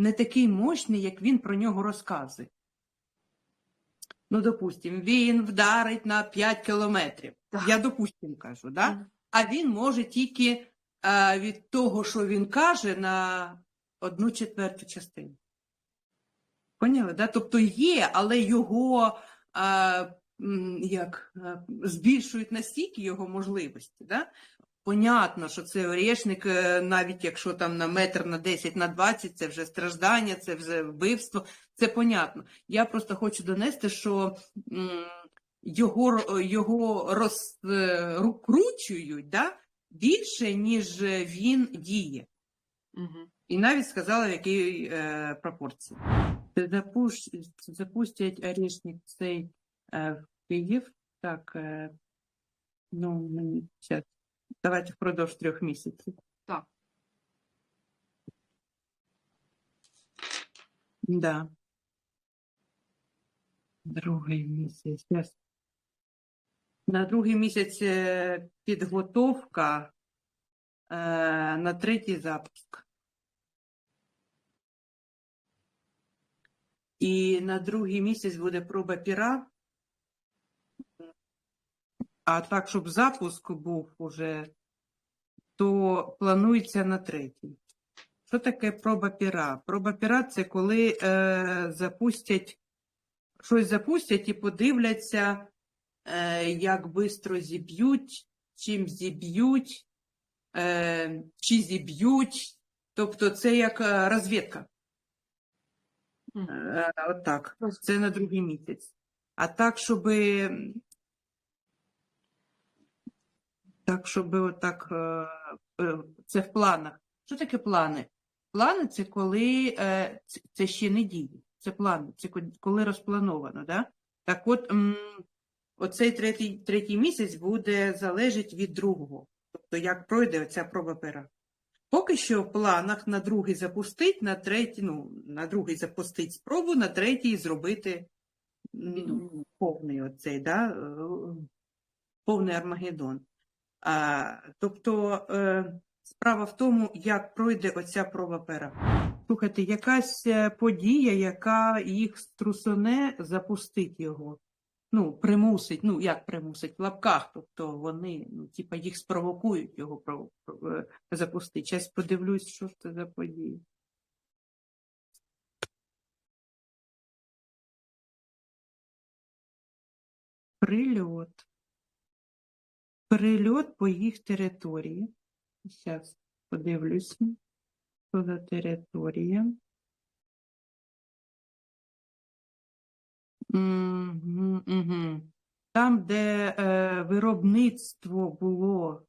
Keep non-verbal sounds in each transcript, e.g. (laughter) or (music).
не такий мощний, як він про нього розказує. Ну, допустим, він вдарить на 5 кілометрів. Так. Я допустим кажу, да? А він може тільки е, від того, що він каже, на одну четверту частину. Поняли? Да? Тобто є, але його е, м, як, е, збільшують настільки його можливості. Да? Понятно, що це орешник, е, навіть якщо там на метр, на 10, на 20, це вже страждання, це вже вбивство, це понятно. Я просто хочу донести, що його, його розкручують да, більше, ніж він діє. Мгм. І навіть сказала, в якій е, пропорції. Запуш... Запустять орешник цей е, в Київ. Так, е, ну, мені зараз. Давайте впродовж трьох місяців. Так. Да. Другий місяць. На другий місяць е, підготовка, е, на третій запуск. І на другий місяць буде проба піра. А так, щоб запуск був уже, то планується на третій. Що таке проба піра? Проба піра це коли е, запустять, щось запустять і подивляться, е, як швидко зіб'ють, чим зіб'ють, е, чи зіб'ють. Тобто це як е, розвідка. Е, Отак. Це на другий місяць. А так, щоб так, щоб отак, е, е, це в планах. Що таке плани? Плани це коли е, це- ще не дії. Це плани, це коли розплановано. Да? Так от, оцей третій, третій місяць буде залежить від другого. Тобто, як пройде оця проба пера. Поки що в планах на другий запустить, на третій, ну, на другий запустить спробу, на третій зробити повний оцей, да, повний Армагеддон. Тобто е, справа в тому, як пройде оця проба пера. Слухайте, якась е, подія, яка їх струсоне, запустить його. Ну, примусить, ну як примусить, в лапках, тобто вони, ну, типа, їх спровокують його е, запустити. Зараз подивлюсь, що це за подія. Прильот. Прильот по їх території. Зараз подивлюся, що за територія. Мгм, мгм. Там, де е, виробництво було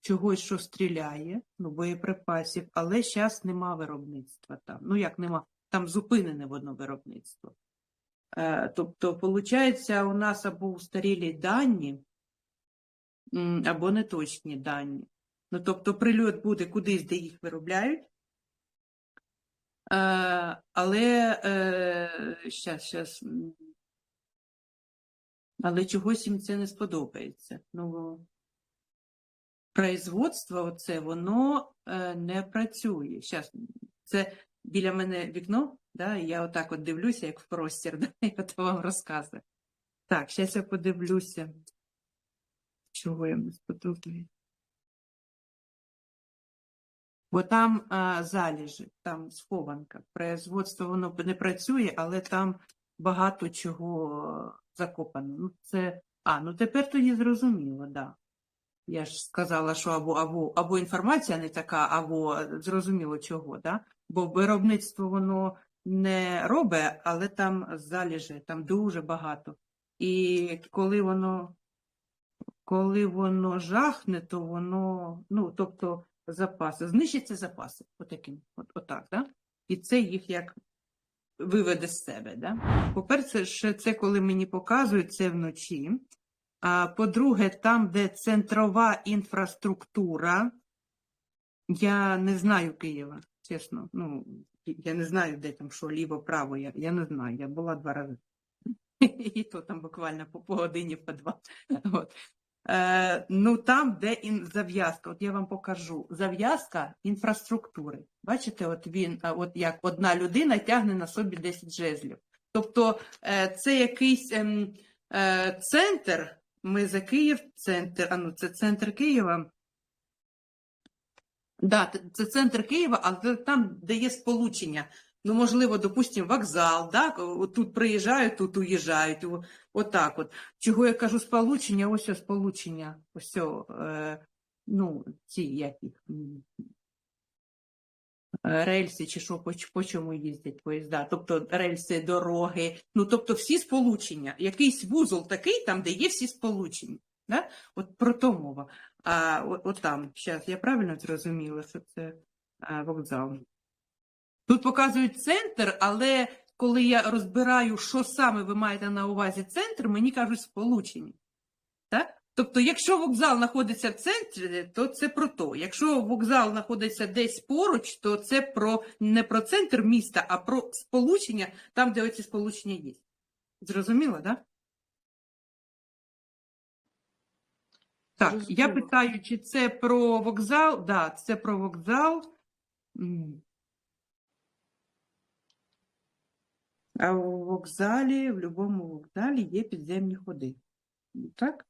чогось, що стріляє, ну, боєприпасів, але зараз нема виробництва там. Ну, як нема, там зупинене воно виробництво. Е, тобто, виходить, у нас або устарілі дані, або неточні дані. Ну, тобто, прильот буде кудись, де їх виробляють. Е, але е, щас, щас, але чогось їм це не сподобається. Ну, производство оце, воно е, не працює. Щас, це біля мене вікно, да, і я отак от дивлюся, як в простір, (laughs) да, і от вам розказую. Так, зараз я подивлюся, чого не сподобається. Бо там а, залежи, там схованка. Производство воно не працює, але там багато чого закопано. Ну, це... А, ну тепер тоді зрозуміло, да. Я ж сказала, що або, або, або інформація не така, або зрозуміло чого, да? Бо виробництво воно не робить, але там залежи, там дуже багато. І коли воно, коли воно жахне, то воно, ну, тобто запаси, знищаться запаси, отаким, от, отак, да? І це їх як виведе з себе. Да? По-перше, це коли мені показують це вночі. А по-друге, там, де центрова інфраструктура, я не знаю Києва, чесно. Ну, я не знаю, де там що, ліво-право, я, я не знаю. Я була два рази. (laughs) І то там буквально по, по годині, по два. От. Е, ну там, де ін, зав'язка, от я вам покажу. Зав'язка інфраструктури. Бачите, от він, е, от як одна людина тягне на собі 10 жезлів. Тобто е, це якийсь ем, центр. Ми за Київ, центр, а ну це центр Києва. Да, це центр Києва, але там, де є сполучення. Ну, можливо, допустимо, вокзал, да? о- тут приїжджають, тут уїжджають. Отак от. Чого я кажу сполучення? Ось ось сполучення. Ось, е, ну, ці як їх, м, е, рельси чи що, по, чому їздять поїзда. Тобто рельси, дороги, ну, тобто всі сполучення. Якийсь вузол такий, там, де є всі сполучення. Да? От про то мова. А от, от там, зараз, я правильно зрозуміла, що це вокзал. Тут показують центр, але коли я розбираю, що саме ви маєте на увазі центр, мені кажуть сполучення. Так? Тобто, якщо вокзал знаходиться в центрі, то це про то. Якщо вокзал знаходиться десь поруч, то це про не про центр міста, а про сполучення, там, де оці сполучення є. Зрозуміло, так? Да? Так, я питаю, чи це про вокзал? Так, да, це про вокзал. А у вокзалі, в будь-якому вокзалі є підземні ходи. Так?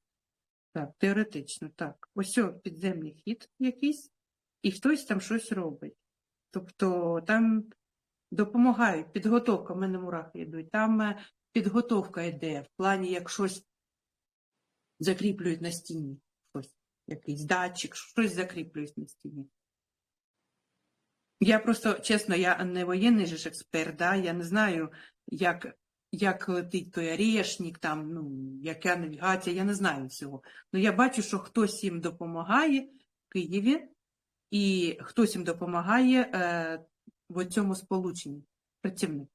Так, теоретично, так. Ось підземний хід якийсь, і хтось там щось робить. Тобто там допомагають, підготовка, в мене мурахи йдуть, там е, підготовка йде, в плані, як щось закріплюють на стіні, щось, якийсь датчик, щось закріплюють на стіні. Я просто, чесно, я не воєнний ж експерт, да? я не знаю, як, як летить той орешник, там, ну, яка навігація, я не знаю всього. Ну, я бачу, що хтось їм допомагає в Києві, і хтось їм допомагає е, в цьому сполученні. Працівник.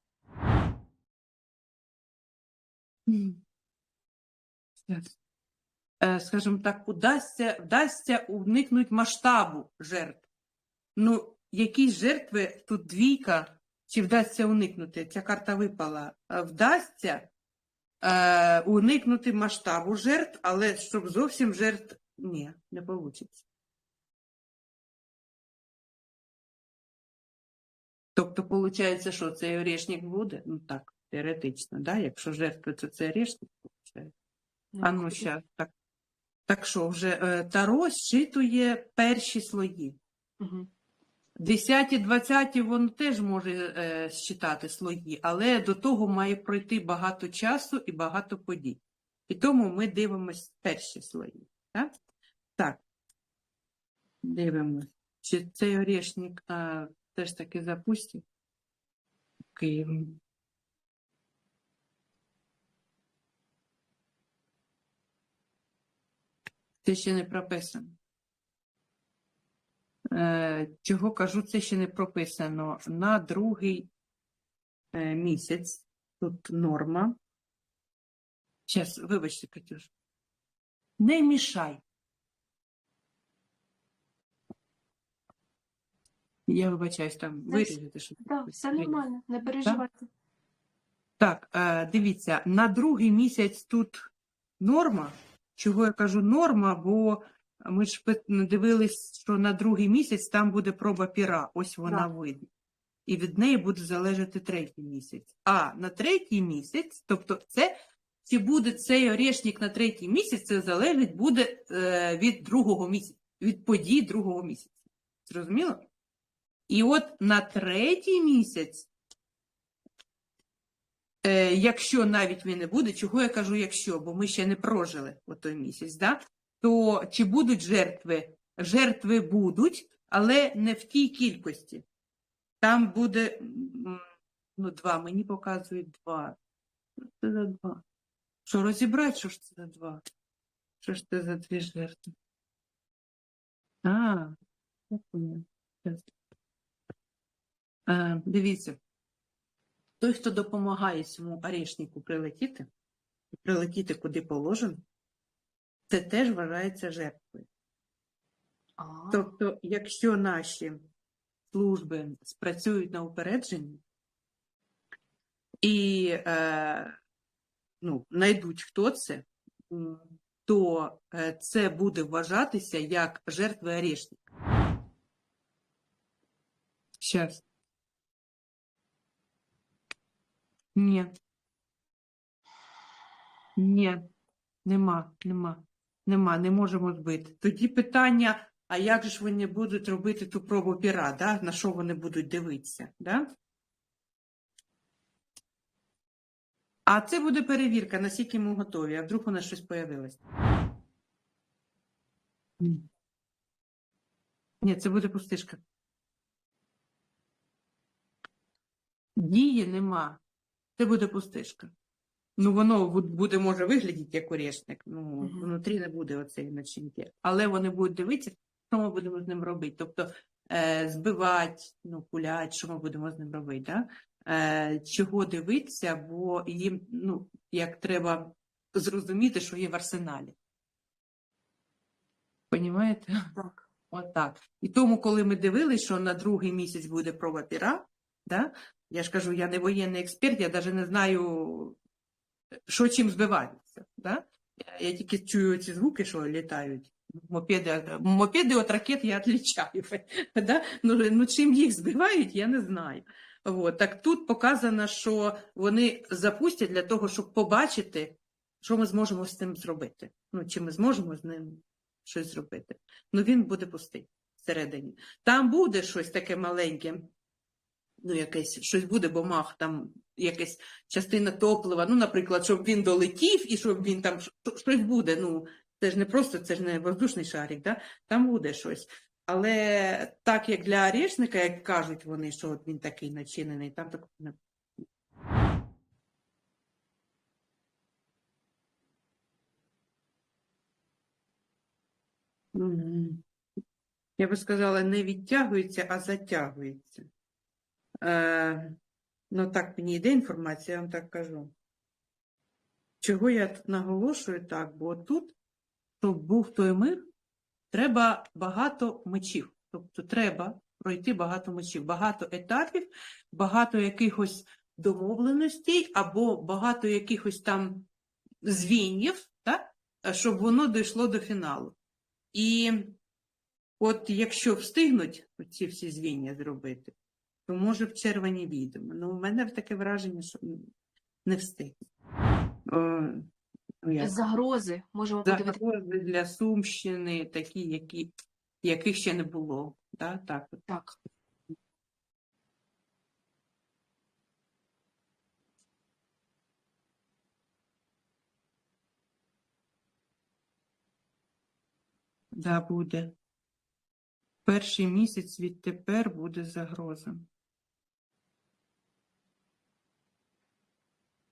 Е, Скажімо так, удасться, вдасться уникнути масштабу жертв. Ну, якісь жертви, тут двійка, чи вдасться уникнути? Ця карта випала. Е, Вдасться е, уникнути масштабу жертв, але щоб зовсім жертв ні, не вийде. Тобто, виходить, що цей орешник буде? Ну так, теоретично, да? якщо жертви, то це орешник, виходить. А ну, щас, так. Так що, вже е, Таро зчитує перші слої. Угу. Десяті, двадцяті воно теж може е, считати слої, але до того має пройти багато часу і багато подій. І тому ми дивимось перші слої. Так? Так. Дивимось. Чи цей орешник а, теж таки запустить? Київ. Це ще не прописано. Е, Чого кажу, це ще не прописано. На другий е, місяць тут норма. Зараз, вибачте, Катюш. Не мішай. Я вибачаюсь, там вирізати, що Так, все нормально, не переживайте. Так, е, дивіться, на другий місяць тут норма. Чого я кажу норма, бо ми ж дивились, що на другий місяць там буде проба піра, ось вона Так. видно. І від неї буде залежати третій місяць. А на третій місяць, тобто це, чи буде цей орешник на третій місяць, це залежить буде е, від другого місяця, від подій другого місяця. Зрозуміло? І от на третій місяць Е, якщо навіть він не буде, чого я кажу, якщо, бо ми ще не прожили той місяць, да? То чи будуть жертви? Жертви будуть, але не в тій кількості. Там буде ну, два, мені показують два. Що це за два? Що розібрати, що ж це за два? Що ж це за дві жертви? А, я поняла. Е, дивіться. Той, хто допомагає цьому орешнику прилетіти, прилетіти куди положено, це теж вважається жертвою. А, Тобто, якщо наші служби спрацюють на упередженні і е, ну, знайдуть, хто це, то е, це буде вважатися як жертва орешник. Щас. Ні. Ні, нема, нема, нема, не можемо збити. Тоді питання, а як же ж вони будуть робити ту пробу піра, да? на що вони будуть дивитися? Да? А це буде перевірка, наскільки ми готові, а вдруг у нас щось появилось. Ні. Це буде пустишка. Дії нема. Це буде пустишка. Ну, воно буде, може, виглядіти як орешник. Ну, Мгм. внутрі не буде оцеї начинки. Але вони будуть дивитися, що ми будемо з ним робити. Тобто е, збивати, ну, пулять, що ми будемо з ним робити. Да? Е, чого дивитися, бо їм, ну, як треба зрозуміти, що є в арсеналі. Понімаєте? Так. Отак. І тому, коли ми дивилися, що на другий місяць буде проба піра, да? я ж кажу, я не воєнний експерт, я навіть не знаю, що чим збивається. Да? Я тільки чую ці звуки, що літають. Мопеди, мопеди від ракет я відлічаю. (laughs) Да? Ну, ну, чим їх збивають, я не знаю. От. Так тут показано, що вони запустять для того, щоб побачити, що ми зможемо з цим зробити. Ну, чи ми зможемо з ним щось зробити. Ну, він буде пустий всередині. Там буде щось таке маленьке, ну, якесь, щось буде, бо мах, там якась частина топлива, ну, наприклад, щоб він долетів і щоб він там щось буде. Ну, це ж не просто, це ж не воздушний шарик, да? там буде щось. Але так як для орешника, як кажуть вони, що от він такий начинений, там такого не Я би сказала, не відтягується, а затягується. Е, ну, так мені йде інформація, я вам так кажу. Чого я тут наголошую так? Бо тут, щоб був той мир, треба багато мечів. Тобто треба пройти багато мечів, багато етапів, багато якихось домовленостей або багато якихось там звінів, так? щоб воно дійшло до фіналу. І от якщо встигнуть ці всі звіння зробити, то може в червні війдемо. Ну, у мене таке враження, що не встигне. Ну, як? Загрози можемо подивитися. Загрози для Сумщини, такі, які, яких ще не було. Да? Так, от. Так. Да, буде. Перший місяць відтепер буде загроза.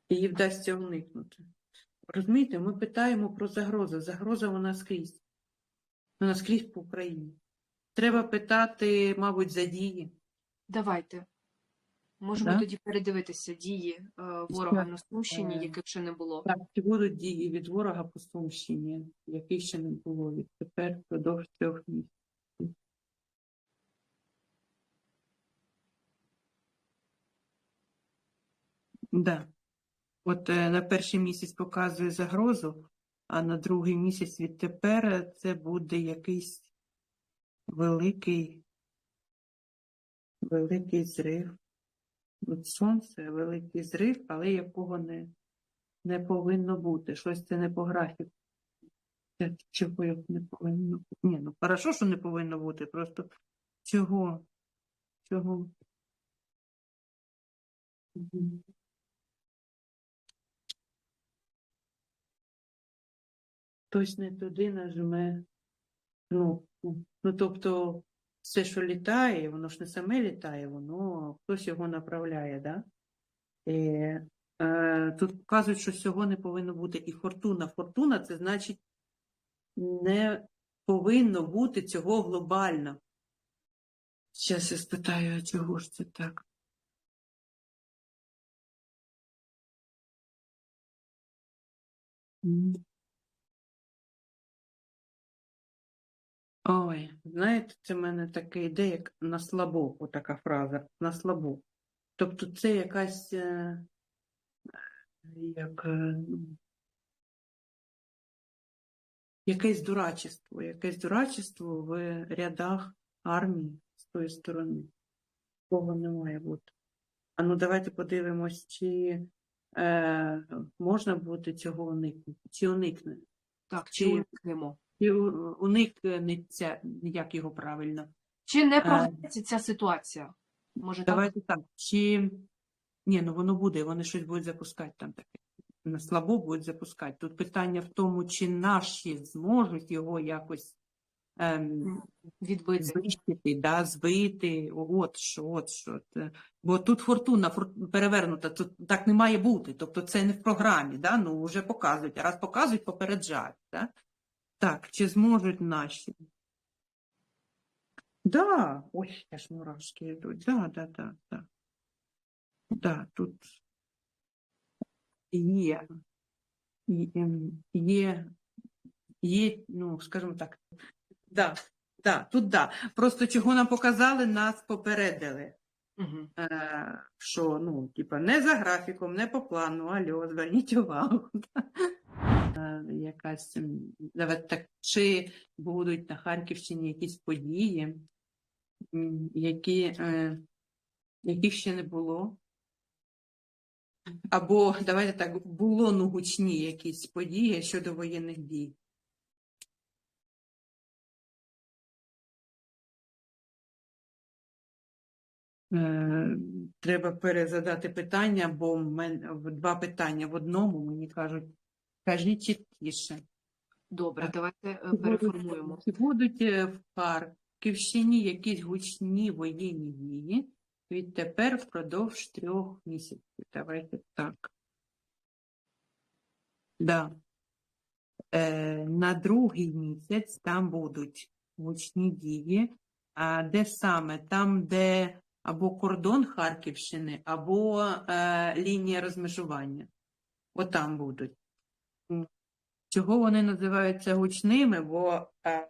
Її вдасться уникнути. Розумієте, ми питаємо про загрозу. Загроза вона скрізь. Вона скрізь по Україні. Треба питати, мабуть, за дії. Давайте. Можемо Да? тоді передивитися дії е, ворога на Сумщині, Е, яких ще не було. Так, чи будуть дії від ворога по Сумщині, яких ще не було відтепер впродовж трьох місяців. Да. От е, на перший місяць показує загрозу, а на другий місяць відтепер це буде якийсь великий, великий зрив. От сонце, великий зрив, але якого не, не повинно бути. Щось це не по графіку. Це чого не повинно бути? Ні, ну хорошо, що не повинно бути, просто чого? Чого? Хтось не туди нажме кнопку. Ну, тобто, все, що літає, воно ж не саме літає, воно хтось його направляє, да? І, е, тут показують, що цього не повинно бути. І фортуна. Фортуна це значить не повинно бути цього глобально. Зараз я спитаю, а чого ж це так? М. Ой, знаєте, це в мене таке йде, як на слабо, отака фраза, на слабо. Тобто це якась, е, як, е, якесь дурачество, якесь дурачество в рядах армії з тої сторони. Такого не має бути. А ну давайте подивимось, чи е, можна буде цього уникнути, чи уникне. Так, Чи- чи уникнемо? У- уникнеться, як його правильно? Чи не Е, ця ситуація? Може. Давайте так. Чи ні, ну воно буде, вони щось будуть запускати там таке. На слабо будуть запускати. Тут питання в тому, чи наші зможуть його якось ем, відбити? знищити, да, збити. От що, от що. Бо тут фортуна фор- перевернута, тут так не має бути. Тобто це не в програмі, да? ну вже показують. А раз показують, попереджають. Да? Так, чи зможуть наші? Да, ой, аж мурашки йдуть. Да, да, да, да. Да, тут є, є, є, є, ну, скажімо так, да, да, тут да. Просто чого нам показали, нас попередили. Угу. Е, що, ну, типа, не за графіком, не по плану, альо, зверніть увагу. Е, якась, м, так, чи будуть на Харківщині якісь події, які, е, яких ще не було. Або, давайте так, було ну, гучні якісь події щодо воєнних дій. Е, Треба перезадати питання, бо в мене два питання в одному мені кажуть, кажіть чіткіше. Добре, давайте е, переформуємо. Чи будуть е, в Харківщині якісь гучні воєнні дії відтепер впродовж трьох місяців? Давайте так. Да. Е, на другий місяць там будуть гучні дії. А де саме? Там, де або кордон Харківщини, або е, лінія розмежування. Отам будуть. Чого вони називаються гучними? Бо е,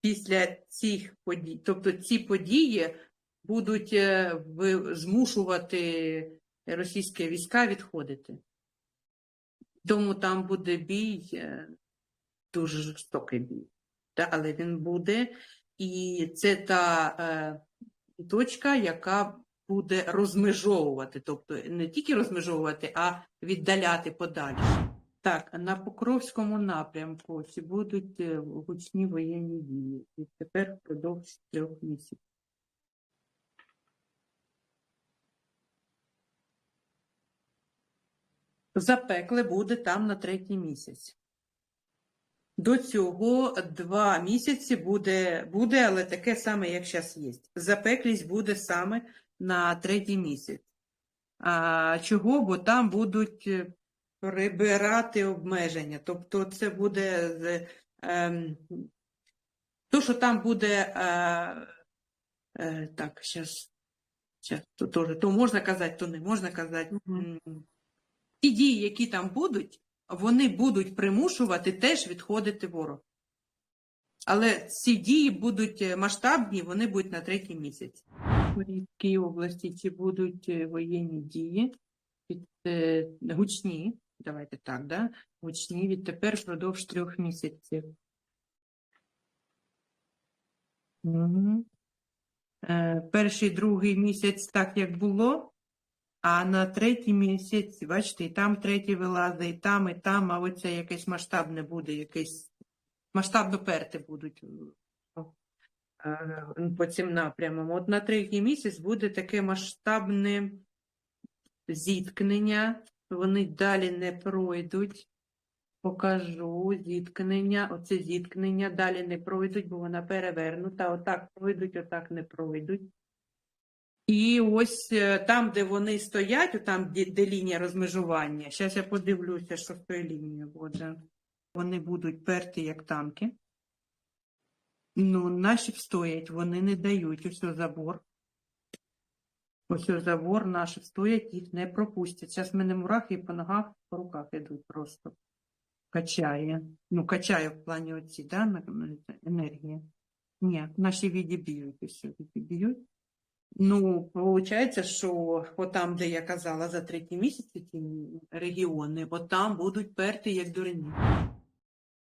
після цих подій, тобто ці події будуть е, ви- змушувати російські війська відходити. Тому там буде бій, е, дуже жорстокий бій. Та, але він буде, і це та е, точка, яка буде розмежовувати, тобто не тільки розмежовувати, а віддаляти подальше. Так, на Покровському напрямку чи будуть е, гучні воєнні дії? І тепер впродовж трьох місяців. Запекле буде там на третій місяць. До цього два місяці буде, буде, але таке саме, як зараз є. Запеклість буде саме на третій місяць. А, чого? Бо там будуть е, прибирати обмеження. Тобто це буде з, ем, то, що там буде. Е, е, так, зараз. То, то, то можна казати, то не можна казати. М, Ті дії, які там будуть, вони будуть примушувати теж відходити ворог. Але ці дії будуть е, масштабні, вони будуть на третій місяць. В Київській області чи будуть е, воєнні дії під, е, гучні, давайте так, да? гучні відтепер впродовж трьох місяців. Е, Перший, другий місяць так, як було, а на третій місяць, бачите, і там третій вилазить, і там, і там, а оце якесь масштабне буде, якесь масштабно перти будуть е, по цим напрямам. От на третій місяць буде таке масштабне зіткнення, вони далі не пройдуть. Покажу зіткнення, оце зіткнення далі не пройдуть, бо вона перевернута. Отак пройдуть, отак не пройдуть. І ось е, там, де вони стоять, там, де, де лінія розмежування, зараз я подивлюся, що з тою лінією буде. Вони будуть перти, як танки. Ну, наші встоять, вони не дають. Ось забор. Ось ось забор, наші встоять, їх не пропустять. Зараз мене мурахи по ногах, по руках йдуть просто. Качає. Ну, качає в плані оці, да, енергії. Ні, наші відіб'ють, ось відіб'ють. Ну, виходить, що отам, де я казала за треті місяці, ті регіони, отам будуть перти як дурні.